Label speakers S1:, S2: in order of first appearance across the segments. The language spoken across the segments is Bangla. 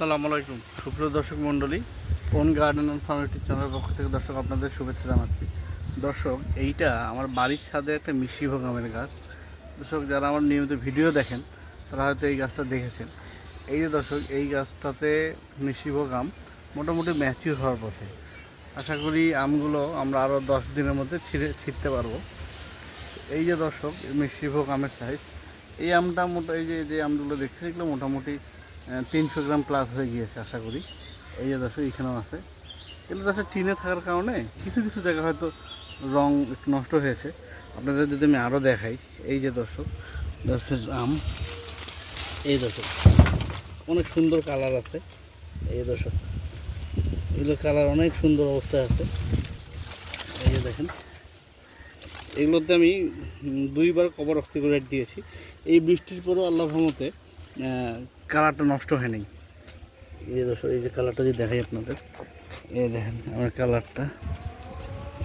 S1: আসসালামু আলাইকুম। সুপ্রিয় দর্শক মণ্ডলী, কোন গার্ডেন অ্যান্ড ইউটিউব চ্যানেলের পক্ষ থেকে দর্শক আপনাদের শুভেচ্ছা জানাচ্ছি। দর্শক, এইটা আমার বাড়ির ছাদে একটা মিষ্টি আমের গাছ। দর্শক, যারা আমার নিয়মিত ভিডিও দেখেন, তারা হয়তো এই গাছটা দেখেছেন। এই যে দর্শক, এই গাছটাতে মিষ্টি ভোগ আম মোটামুটি ম্যাচিউর হওয়ার পথে। আশা করি আমগুলো আমরা আরও দশ দিনের মধ্যে ছিঁড়ে, ছিঁড়তে পারব। এই যে দর্শক এই মিষ্টি ভোগ আমের সাইজ এই আমটা মোটা, এই যে যে আমগুলো দেখছেন, এগুলো মোটামুটি তিনশো গ্রাম প্লাস হয়ে গিয়েছে আশা করি। এই যে দর্শক এইখানেও আছে। এগুলো দর্শক টিনে থাকার কারণে কিছু কিছু জায়গা হয়তো রং একটু নষ্ট হয়েছে। আপনাদের যদি আমি আরও দেখাই, এই যে দর্শক গাছের আম। এই দর্শক অনেক সুন্দর কালার আছে। এই দর্শক, এগুলোর কালার অনেক সুন্দর অবস্থায় আছে। এই যে দেখেন এগুলোতে আমি দুইবার কভার অক্সিকুলেট দিয়েছি। এই বৃষ্টির পরেও আল্লাহ রহমতে কালারটা নষ্ট হয় নাই। এই যে দর্শক, এই যে কালারটা যদি দেখাই আপনাদের, এই দেখেন আমার কালারটা।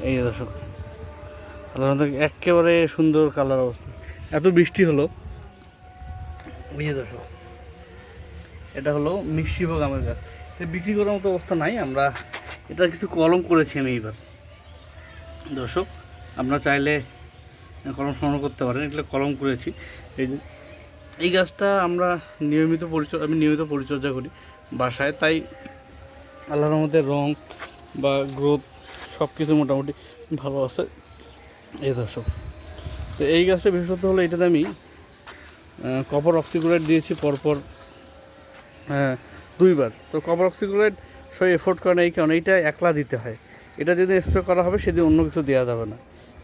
S1: এই যে দর্শক রহমতে একেবারে সুন্দর কালার অবস্থা। এত বৃষ্টি হলো। এই যে দর্শক, এটা হলো মিষ্টিভোগ আমের গাছ। বিক্রি করার মতো অবস্থা নাই, আমরা এটা কিছু কলম করেছি আমি এইবার। দর্শক, আপনারা চাইলে কলম সংগ্রহ করতে পারেন, এগুলো কলম করেছি। এই যে এই গাছটা আমরা নিয়মিত পরিচর্যা, আমি নিয়মিত পরিচর্যা করি বাসায়, তাই আল্লাহর মধ্যে রং বা গ্রোথ সব কিছু মোটামুটি ভালো আছে। এই দর্শক তো এই গাছটা বিশেষত হলো এটাতে আমি কপার অক্সিকুলেট দিয়েছি পরপর হ্যাঁ দুইবার। তো কপার অক্সিকুলেট সব এফোর্ড করে না এই কারণে এইটা একলা দিতে হয়। এটা যেদিন স্প্রে করা হবে, সেদিন অন্য কিছু দেওয়া যাবে না।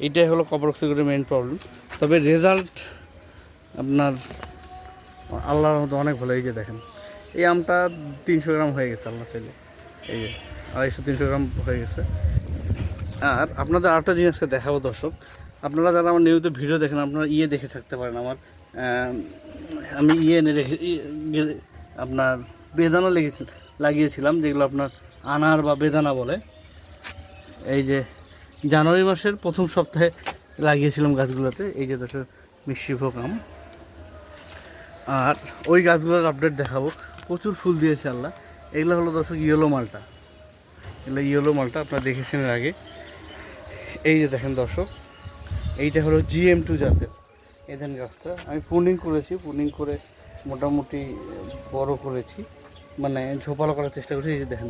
S1: এইটাই হলো কপার অক্সিকুলেটের মেইন প্রবলেম তবে রেজাল্ট আপনার আল্লাহর মতো অনেক ভালো। এই যে দেখেন, এই আমটা তিনশো গ্রাম হয়ে গেছে আল্লাহ চাইলে এই যে, আড়াইশো, তিনশো গ্রাম হয়ে গেছে। আর আপনাদের আরেকটা জিনিসকে দেখাবো দর্শক, আপনারা যারা আমার নিয়মিত ভিডিও দেখেন, আপনারা ইয়ে দেখে থাকতে পারেন আমার, আমি ইয়ে এনে রেখে ই- আপনার বেদানা লেগেছিল লাগিয়েছিলাম, যেগুলো আপনার আনার বা বেদানা বলে। এই যে, জানুয়ারি মাসের প্রথম সপ্তাহে লাগিয়েছিলাম গাছগুলোতে। এই যে দর্শক মিষ্টি ভোগ আম। আর ওই গাছগুলোর আপডেট দেখাবো। প্রচুর ফুল দিয়েছে আল্লাহ। এগুলো হলো দর্শক ইয়েলো মালটা। এগুলো ইয়েলো মালটা আপনারা দেখেছেন এর আগে। এই যে দেখেন দর্শক, এইটা হলো জিএম টু জাতের এই ধান গাছটা। আমি পুনিং করেছি পুনিং করে মোটামুটি বড় করেছি। মানে ঝোপালো করার চেষ্টা করেছি। এই যে দেখেন,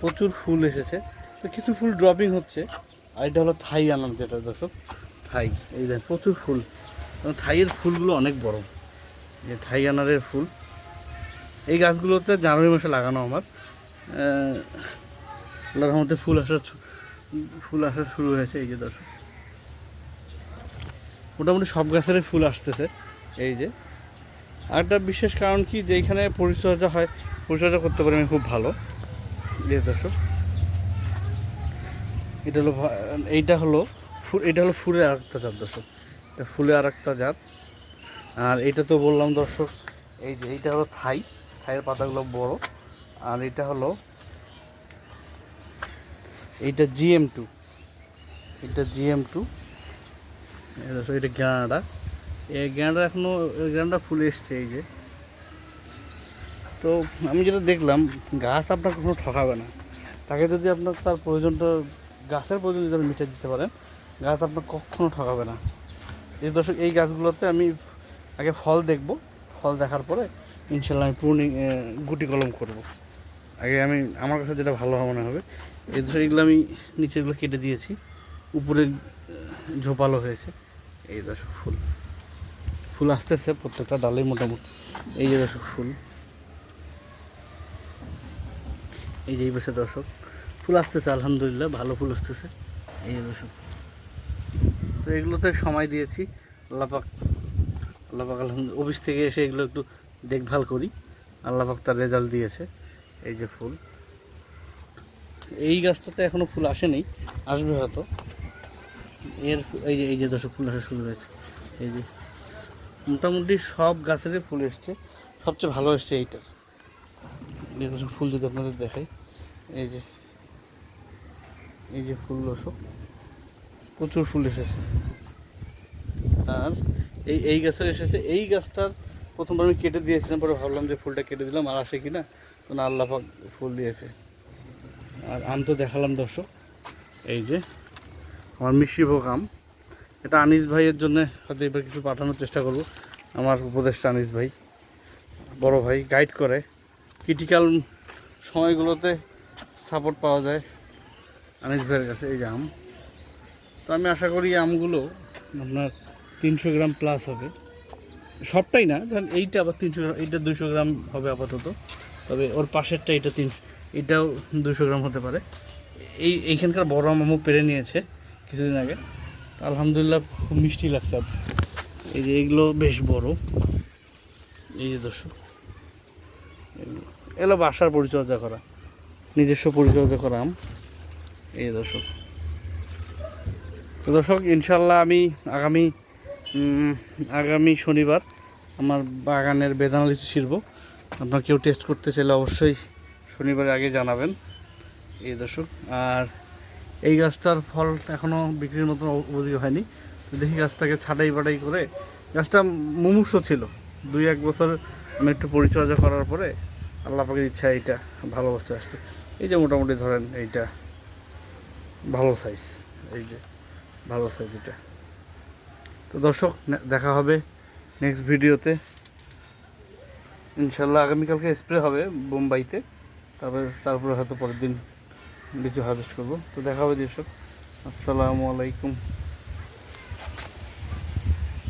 S1: প্রচুর ফুল এসেছে। তো কিছু ফুল ড্রপিং হচ্ছে। আর এটা হলো থাই আনার যেটা দর্শক, থাই। এই দেখেন প্রচুর ফুল। থাইয়ের ফুলগুলো অনেক বড়। এই থাই ফুল। এই গাছগুলোতে জানুয়ারি মাসে লাগানো আমার। আল্লাহর রহমতে ফুল আসা ফুল আসা শুরু হয়েছে এই যে দর্শক। মোটামুটি সব গাছেরই ফুল আসতেছে এই যে। আরেকটা বিশেষ কারণ কি যে এইখানে পরিচর্যা হয়, পরিচর্যা করতে পারি আমি খুব ভালো। এই দর্শক। এটা হলো এইটা হলো এটা হলো ফুলের আরেকটা জাত দর্শক। এটা ফুলের আরেকটা জাত। আর এটা তো বললাম দর্শক, এই যে এইটা হলো থাই, থাইয়ের পাতাগুলো বড়। আর এটা হলো, এইটা জিএম টু, এটা জিএম টু। দর্শক, এটা গ্যাঁড়া এই গ্যানাডা এখনও গ্যানাডা ফুল এসছে, এই যে। তো আমি যেটা দেখলাম, গাছ আপনার কখনো ঠকাবে না। তাকে যদি আপনার তার প্রয়োজনটা, গাছের প্রয়োজন যদি আপনি মিটে দিতে পারেন, গাছ আপনার কখনো ঠকাবে না। এই দর্শক, এই গাছগুলোতে আমি আগে ফল দেখব। ফল দেখার পরে ইনশাল্লাহ আমি পূর্ণি গুটি কলম করব। আগে আমি, আমার কাছে যেটা ভালো মনে হবে, এই দর্শক এগুলো আমি নিচেগুলো কেটে দিয়েছি। উপরে ঝোপালো হয়েছে। এই দর্শক ফুল। ফুল আসতেছে প্রত্যেকটা ডালে মোটামুটি। এই যে দর্শক ফুল। এই যে এই বসে দর্শক, ফুল আসতেছে, আলহামদুলিল্লাহ, ভালো ফুল আসতেছে। এই দর্শক তো এগুলোতে সময় দিয়েছি আল্লাপাক আল্লাপাক আলহামদুলিল্লাহ, অফিস থেকে এসে এগুলো একটু দেখভাল করি। আল্লাপাক তার রেজাল্ট দিয়েছে, এই যে ফুল। এই গাছটাতে এখনও ফুল আসেনি, আসবে হয়তো। এর এই যে এই যে দর্শক, ফুল আসা শুরু হয়েছে। এই যে, মোটামুটি সব গাছেরই ফুল এসছে, সবচেয়ে ভালো এসছে এইটার। এই দর্শক, ফুল যদি আপনাদের দেখাই, এই যে এই যে ফুল দর্শক, প্রচুর ফুল এসেছে। আর এই এই গাছের এসেছে। এই গাছটার প্রথমবার আমি কেটে দিয়েছিলাম, পরে ভাবলাম যে ফুলটা কেটে দিলাম, আর আসে কিনা, তো না, আল্লাহ ফুল দিয়েছে। আর আম তো দেখালাম, দর্শক। এই যে, আমার মিষ্টিভোগ আম। এটা আনিস ভাইয়ের জন্য হয়তো এবার কিছু পাঠানোর চেষ্টা করব। আমার উপদেষ্টা আনিস ভাই, বড় ভাই গাইড করে। ক্রিটিক্যাল সময়গুলোতে সাপোর্ট পাওয়া যায় আনিস ভাইয়ের কাছে, এই যে আম। তো আমি আশা করি আমগুলো আপনার তিনশো গ্রাম প্লাস হবে। সবটাই না, ধরেন এইটা আবার তিনশো এইটা দুশো গ্রাম হবে আপাতত। তবে ওর পাশেরটা এটা তিনশো এটাও দুশো গ্রাম হতে পারে। এই, এইখানকার বড় আমও পেরে নিয়েছে কিছুদিন আগে। আলহামদুলিল্লাহ খুব মিষ্টি লাগছে এই যে এগুলো বেশ বড়। এই যে দর্শক, এগুলো- বাসার পরিচর্যা করা, নিজস্ব পরিচর্যা করা আম। এই দর্শক। দর্শক ইনশাল্লাহ আমি আগামী আগামী শনিবার আমার বাগানের বেদানা লিচু ছিড়ব আপনার কেউ টেস্ট করতে চাইলে অবশ্যই শনিবারের আগে জানাবেন, এই দর্শক। আর এই গাছটার ফল এখনও বিক্রির মতন উপযোগী হয়নি। দেখি গাছটাকে ছাটাই বাটাই করে, গাছটা মুমূর্ষ ছিল। দুই এক বছর আমি একটু পরিচর্যা করার পরে আল্লাহ পাকের ইচ্ছা এইটা, ভালো অবস্থায় আসছে। এই যে মোটামুটি ধরেন এইটা, ভালো সাইজ এই যে ভালো সাইজ এটা। তো দর্শক দেখা হবে নেক্সট ভিডিওতে ইনশাল্লাহ আগামীকালকে স্প্রে হবে বোম্বাইতে। তারপরে তারপরে হয়তো পরের দিন লিচু হারভেস্ট করব। তো দেখা হবে দর্শক। আসসালামু আলাইকুম।